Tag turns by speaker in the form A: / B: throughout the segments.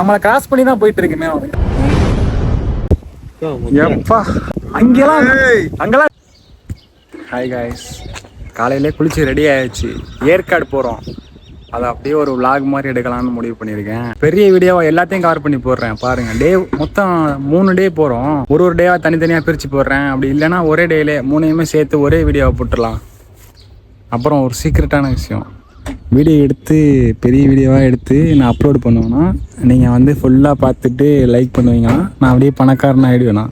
A: நம்மளை கிராஸ் பண்ணி தான் போயிட்டு இருக்குமே. எப்பா அங்கெல்லாம் அங்கெல்லாம் ஹாய் காய்ஸ் காலையிலே குளிச்சு ரெடி ஆயாச்சு. ஏற்காடு போகிறோம் அதை அப்படியே ஒரு vlog மாதிரி எடுக்கலாம்னு முடிவு பண்ணியிருக்கேன். பெரிய வீடியோவை எல்லாத்தையும் கவர் பண்ணி போடுறேன். பாருங்க டே மொத்தம் மூணு டே போகிறோம் ஒரு ஒரு டேவா தனித்தனியாக பிரித்து போடுறேன். அப்படி இல்லைன்னா ஒரே டேலே மூணையுமே சேர்த்து ஒரே வீடியோவை போட்டுடலாம். அப்புறம் ஒரு சீக்ரெட்டான விஷயம். வீடியோ எடுத்து பெரிய வீடியோவாக எடுத்து நான் அப்லோட் பண்ணுவேன்னா நீங்கள் வந்து ஃபுல்லாக பார்த்துட்டு லைக் பண்ணுவீங்கன்னா நான் அப்படியே பணக்காரன் ஆகிடுவேண்ணா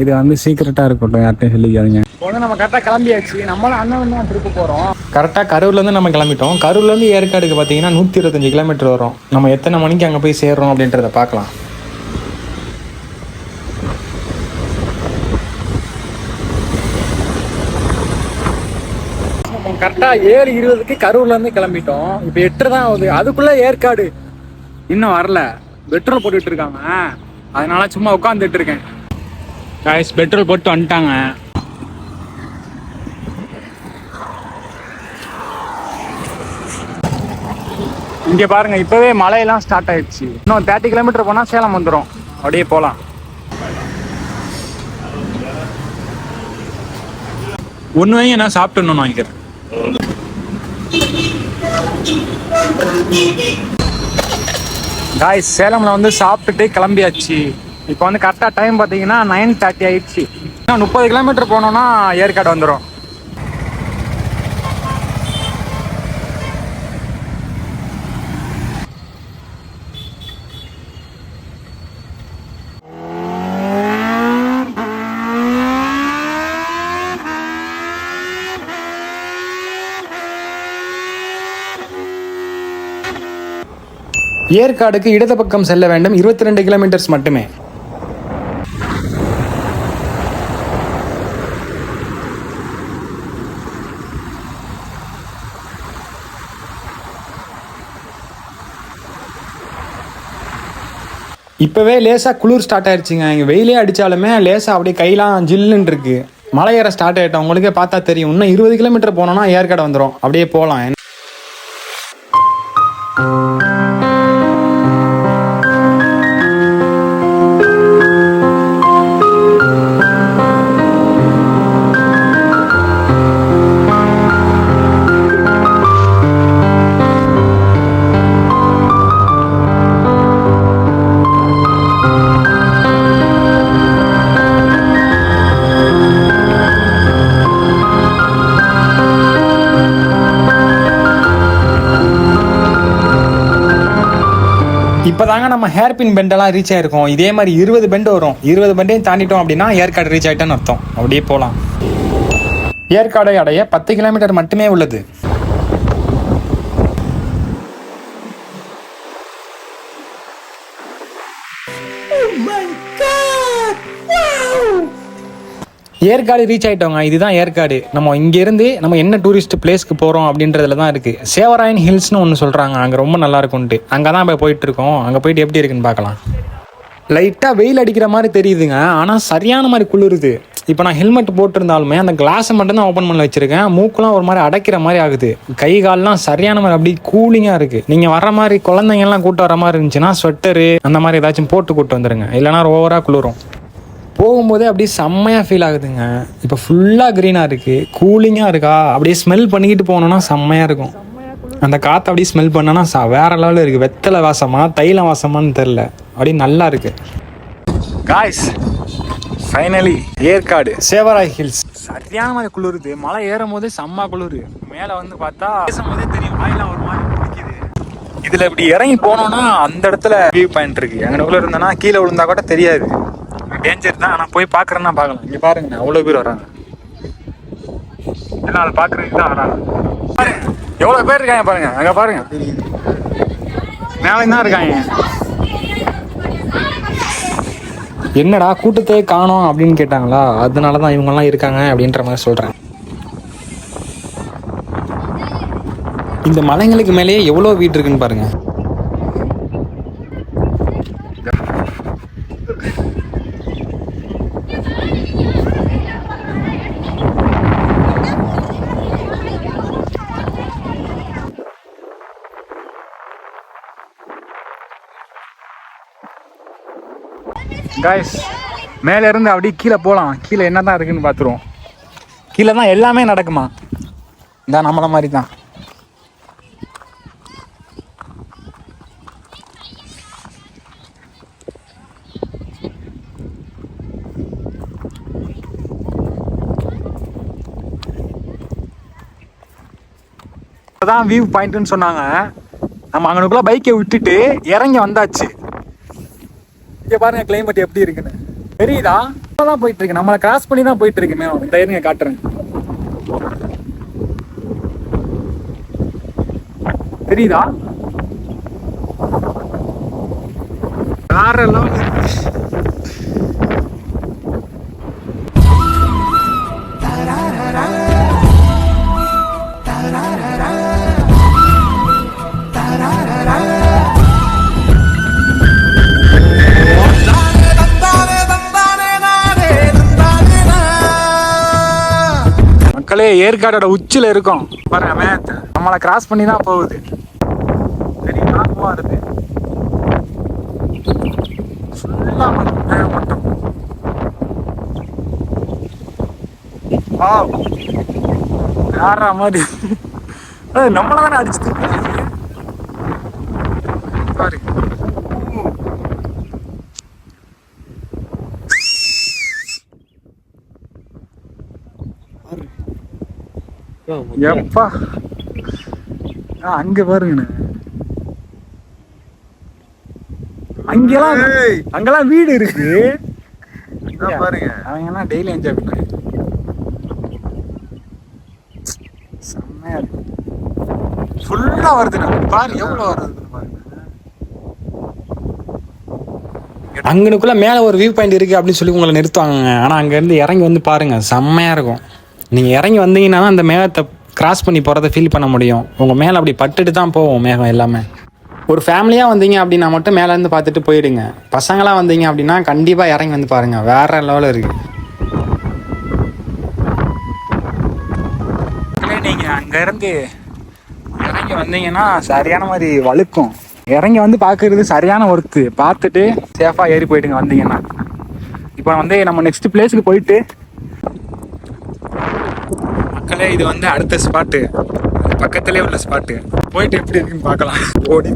A: இது வந்து சீக்கிரட்டாக இருக்கட்டும் யார்ட்டையும் சொல்லிக்காதீங்க. இப்போ வந்து நம்ம கரெக்டாக கிளம்பியாச்சு. நம்மளும் அண்ணன் தான் ட்ரிப்பு போகிறோம் கரெக்டாக கரூர்லேருந்து நம்ம கிளம்பிட்டோம். கரூர்லேருந்து ஏற்காடுக்கு பார்த்தீங்கன்னா நூற்றி இருபத்தஞ்சி கிலோமீட்டர் வரும். நம்ம எத்தனை மணிக்கு அங்கே போய் சேர்றோம் அப்படின்றத பார்க்கலாம். கரெக்டாக ஏழு இருபதுக்கு கரூர்லேருந்து கிளம்பிட்டோம். இப்போ எட்டு தான் ஆகுது. அதுக்குள்ளே ஏற்காடு. இன்னும் வரல. பெட்ரோல் போட்டுட்டு இருக்காங்க. அதனால சும்மா உட்காந்துட்டு இருக்கேன். காய்ஸ் பெட்ரோல் போட்டு வந்துட்டாங்க. இங்கே பாருங்க இப்போவே மழையெல்லாம் ஸ்டார்ட் ஆயிடுச்சு. இன்னும் தேர்ட்டி கிலோமீட்டர் போனால் சேலம் வந்துடும் அப்படியே போகலாம் ஒன்று வாங்கி நான் சாப்பிட்டு வாங்கிக்கிறேன். காய் சேலம்ல வந்து சாப்பிட்டுட்டு கிளம்பியாச்சு. இப்போ வந்து கரெக்டாக டைம் பார்த்தீங்கன்னா நைன் தேர்ட்டி ஆயிடுச்சு. இன்னும் முப்பது கிலோமீட்டர் போனோம்னா ஏற்காடு வந்துடும் ஏற்காடுக்கு இடது பக்கம் செல்ல வேண்டும். இருபத்தி ரெண்டு கிலோமீட்டர்ஸ் மட்டுமே. இப்போவே லேசாக குளிர் ஸ்டார்ட் ஆயிடுச்சுங்க இங்கே வெயிலே அடித்தாலுமே லேசாக அப்படியே கையெல்லாம் ஜில்லுன்னு இருக்கு. மலை ஏற ஸ்டார்ட் ஆகிட்டோம் உங்களுக்கே பார்த்தா தெரியும். இன்னும் இருபது கிலோமீட்டர் போனோம்னா ஏற்காடு வந்துடும் அப்படியே போகலாம். தாங்க நம்ம ஹேர் பின் பெண்டெல்லாம் ரீச் ஆயிருக்கோம். இதே மாதிரி இருபது பெண்ட் வரும். இருபது பெண்டையும் தாண்டிட்டோம் அப்படின்னா ஏற்காடு ரீச் ஆயிட்டோன்னு அர்த்தம். அப்படியே போகலாம் ஏற்காடை அடைய பத்து கிலோமீட்டர் மட்டுமே உள்ளது. ஏற்காடு ரீச் ஆகிட்டோங்க இதுதான் ஏற்காடு. நம்ம இங்கேருந்து நம்ம என்ன டூரிஸ்ட் பிளேஸ்க்கு போகிறோம் அப்படின்றதுல தான் இருக்குது சேவராயன் ஹில்ஸ்னு ஒன்று சொல்கிறாங்க அங்கே ரொம்ப நல்லா இருக்கும்ட்டு அங்கே தான் போய் போயிட்டு இருக்கோம் அங்கே போயிட்டு எப்படி இருக்குன்னு பார்க்கலாம். லைட்டாக வெயில் அடிக்கிற மாதிரி தெரியுதுங்க. ஆனால் சரியான மாதிரி குளிருது. இப்போ நான் ஹெல்மெட் போட்டிருந்தாலுமே அந்த கிளாஸை மட்டும் தான் ஓப்பன் பண்ணி வச்சிருக்கேன். மூக்கெல்லாம் ஒரு மாதிரி அடைக்கிற மாதிரி ஆகுது. கை கால்லாம் சரியான மாதிரி அப்படி கூலிங்காக இருக்குது நீங்கள் வர மாதிரி குழந்தைங்கலாம் கூட்டு வர மாதிரி இருந்துச்சுன்னா ஸ்வெட்டரு அந்த மாதிரி ஏதாச்சும் போட்டு கூட்டு வந்துருங்க. இல்லைனா ஓவராக குளிரும். போகும்போதே அப்படியே செம்மையாக ஃபீல் ஆகுதுங்க. இப்போ ஃபுல்லாக க்ரீனாக இருக்குது கூலிங்காக இருக்கா. அப்படியே ஸ்மெல் பண்ணிக்கிட்டு போனோன்னா செம்மையாக இருக்கும். அந்த காற்று அப்படியே ஸ்மெல் பண்ணோன்னா ச வேற லெவலில் இருக்குது வெத்தலை வாசமா தைல வாசமான்னு தெரில அப்படியே நல்லா இருக்கு. Guys finally Yercaud. Shevaroy hills சரியான மாதிரி குளிருது. மலை ஏறும் போதே செம்ம குளிரு. மேலே வந்து பார்த்தா பேசும்போதே தெரியும். வாயிலாம் ஒரு மாதிரி பிடிக்குது இதுல இப்படி இறங்கி போனோம்னா அந்த இடத்துல வியூ பாயிண்ட் இருக்கு. அங்கே இருந்தோன்னா கீழே விழுந்தா கூட தெரியாது. டேஞ்சர் தான் ஆனால் போய் பார்க்குறேன்னா பார்க்கலாம் இங்கே பாருங்க அவ்வளோ பேர் வராங்க. எல்லாம் அதை பார்க்குறதுக்கு தான் வராங்க பாருங்க எவ்வளோ பேர் இருக்காங்க பாருங்க அங்கே பாருங்க. மேலே தான் இருக்காங்க. என்னடா கூட்டத்தை காணோம் அப்படின்னு கேட்டாங்களா? அதனால தான் இவங்கெல்லாம் இருக்காங்க அப்படின்ற மாதிரி சொல்கிறேன் இந்த மலைங்களுக்கு மேலேயே எவ்வளோ வீடு இருக்குன்னு பாருங்கள் காய்ஸ் மேலேருந்து அப்படியே கீழே போகலாம். கீழே என்ன தான் இருக்குன்னு பார்த்துருவோம். கீழே தான் எல்லாமே நடக்குமா? இந்த நம்மள மாதிரி தான். தான் வியூ பாயிண்ட்னு சொன்னாங்க. நம்ம அங்கனுக்குள்ள பைக்கை விட்டுட்டு இறங்கி வந்தாச்சு. இங்க பாருங்க கிளைமேட் எப்படி இருக்குன்னு. தெரியுதா? தான் போயிட்டு இருக்கு. நம்மளை கிராஸ் பண்ணி தான் போயிட்டு இருக்கு மேம் இந்த இருங்க காட்டுறேன். தெரியுதா? காரெல்லாம் level ஏற்காடோட உச்சில இருக்கோம். பாருங்க மேத்து நம்மளை கிராஸ் பண்ணி தான் போகுது. பெரிய நாகமா இருக்கு. ஃபுல்லா மட்டும் Wow. வேற மாதிரி? நம்மள தானே அடிச்சு தூக்குது. பாரு எப்பா? ஆ, அங்க பாருங்கண்ணே அங்கெல்லாம். அங்கெல்லாம் வீடு இருக்கு.
B: பாருங்க.
A: அவங்க எல்லாம் டெய்லி என்ஜாய் பண்ணாங்க செம்மையா இருக்கு. ஃபுல்லா வருதுண்ணா. பாரு எவ்வளவு வருது பாருங்க. அங்கனுக்குள்ள மேல ஒரு வியூ பாயிண்ட் இருக்கு அப்படின்னு சொல்லி உங்களை நிறுத்துவாங்க ஆனா அங்க இருந்து இறங்கி வந்து பாருங்க. செம்மையா இருக்கும். நீங்கள் இறங்கி வந்தீங்கன்னா அந்த மேகத்தை கிராஸ் பண்ணி போகிறத ஃபீல் பண்ண முடியும். உங்கள் மேலே அப்படி பட்டுட்டு தான் போவோம் மேகம் எல்லாமே. ஒரு ஃபேமிலியாக வந்தீங்க அப்படின்னா மட்டும் மேலேருந்து பார்த்துட்டு போயிடுங்க. பசங்களாம் வந்தீங்க அப்படின்னா கண்டிப்பாக இறங்கி வந்து பாருங்க. வேற லெவலில் இருக்கு. நீங்கள் அங்கேருந்து இறங்கி வந்தீங்கன்னா சரியான மாதிரி வழுக்கும். இறங்கி வந்து பார்க்கறது சரியான ஒர்த்து பார்த்துட்டு சேஃபாக ஏறி போயிட்டுங்க வந்தீங்கன்னா. இப்போ வந்து நம்ம நெக்ஸ்ட் பிளேஸுக்கு போயிட்டு மக்களே இது வந்து அடுத்த ஸ்பாட்டு பக்கத்துலேயே உள்ள ஸ்பாட்டு போயிட்டு எப்படி இருக்குன்னு பார்க்கலாம். ஓடி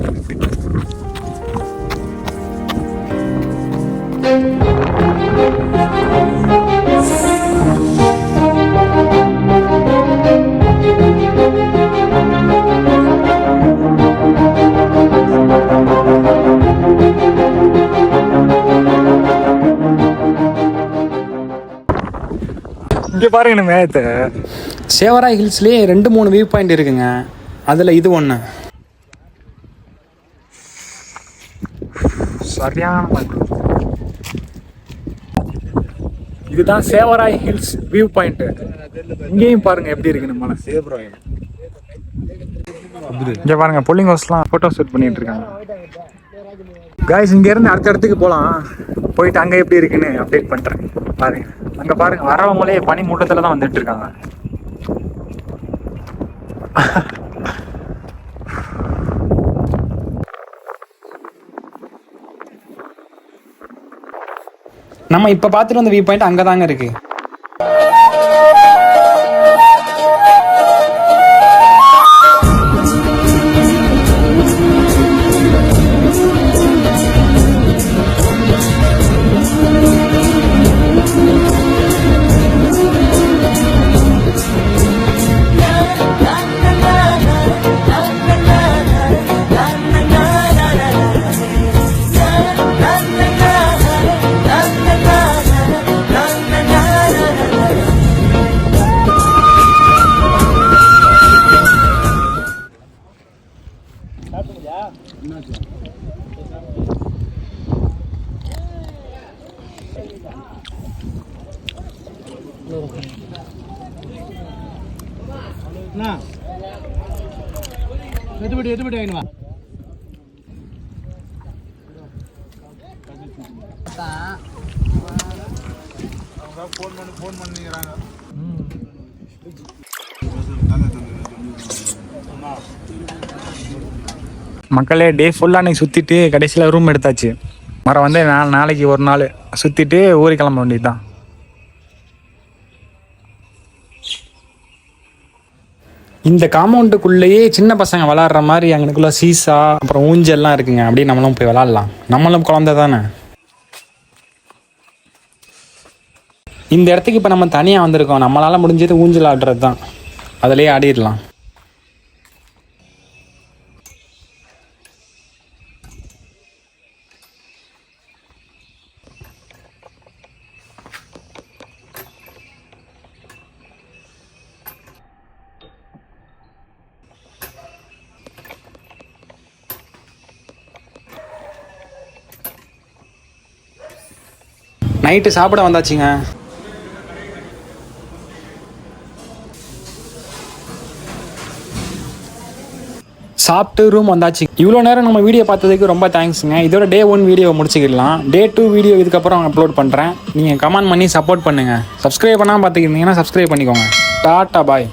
A: இங்கே பாருங்க மேத்த சேவராய் ஹில்ஸ்லேயே ரெண்டு மூணு வியூ பாயிண்ட் இருக்குங்க. அதில் இது ஒன்று சரியான இதுதான் சேவராய் ஹில்ஸ் வியூ பாயிண்ட் இங்கேயும் பாருங்க எப்படி இருக்கு நம்ம இங்க பாருங்க பொல்லிங் ஹவுஸ்லாம் ஃபோட்டோ ஷூட் பண்ணிட்டு இருக்காங்க. காய்ஸ் இங்க இருந்து அடுத்த இடத்துக்கு போலாம். போயிட்டு அங்க எப்படி இருக்குன்னு அப்டேட் பண்றேன். பாருங்க. அங்க பாருங்க வரவங்களே பனி மூட்டத்துல தான் வந்துட்டு இருக்காங்க. நம்ம இப்ப பார்த்துட்டு வந்த வியூ பாயிண்ட் அங்கதாங்க இருக்கு.
C: எட்டுப்படி வாங்கினு வா
A: மக்களே டே ஃபுல்லாக அன்றைக்கி சுற்றிட்டு கடைசியில் ரூம் எடுத்தாச்சு. மரம் வந்து நான் நாளைக்கு ஒரு நாள் சுற்றிட்டு ஊருக்கு கிளம்ப வேண்டியது தான் இந்த காம்பவுண்டுக்குள்ளேயே சின்ன பசங்க விளாட்ற மாதிரி அங்கனுக்குள்ள சீசா அப்புறம் ஊஞ்சல்லாம் இருக்குங்க. அப்படியே நம்மளும் போய் விளாட்லாம். நம்மளும் குழந்தை தானே? இந்த இடத்துக்கு இப்போ நம்ம தனியாக வந்திருக்கோம். நம்மளால் முடிஞ்சது ஊஞ்சல் ஆடுறது தான் அதிலே ஆடிடலாம். நைட்டு சாப்பிட வந்தாச்சுங்க. சாப்பிட்டு ரூம் வந்தாச்சு. இவ்வளோ நேரம் நம்ம வீடியோ பார்த்ததுக்கு ரொம்ப தேங்க்ஸுங்க இதோட டே ஒன் வீடியோ முடிச்சுக்கிடலாம். டே டூ வீடியோ இதுக்கப்புறம் அப்லோட் பண்ணுறேன் நீங்கள் கமெண்ட் பண்ணி சப்போர்ட் பண்ணுங்கள் சப்ஸ்கிரைப் பண்ணாமல் பார்த்துக்கிட்டீங்கன்னா சப்ஸ்கிரைப் பண்ணிக்கோங்க. டாட்டா பாய்